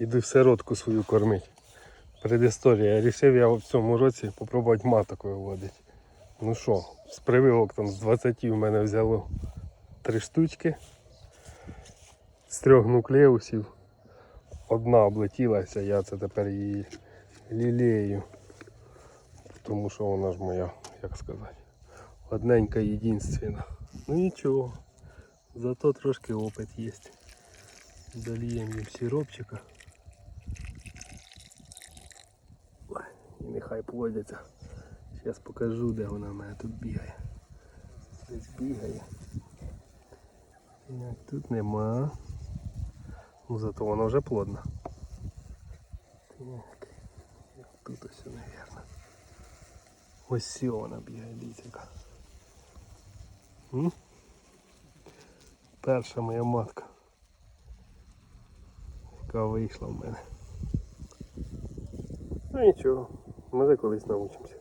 Іду в сиротку свою кормить. Предісторія. Рішив я в цьому році попробувати маток виводити. Ну що, з прививок там з 20 в мене взяло три штучки. З трьох нуклеусів. Одна облетілася, я це тепер її лілею. Тому що вона ж моя, як сказати, одненька єдинственна. Ну нічого. Зато трошки опит є. Доліємо їм сиропчика. І нехай плодяться. Зараз покажу, де вона в мене тут бігає. Десь бігає. Так, тут нема. Ну зато вона вже плодна. Так. Тут ось, мабуть. Ось вона бігає, дивіться яка. Перша моя матка. Яка вийшла в мене. Ну нічого, може колись навчимося.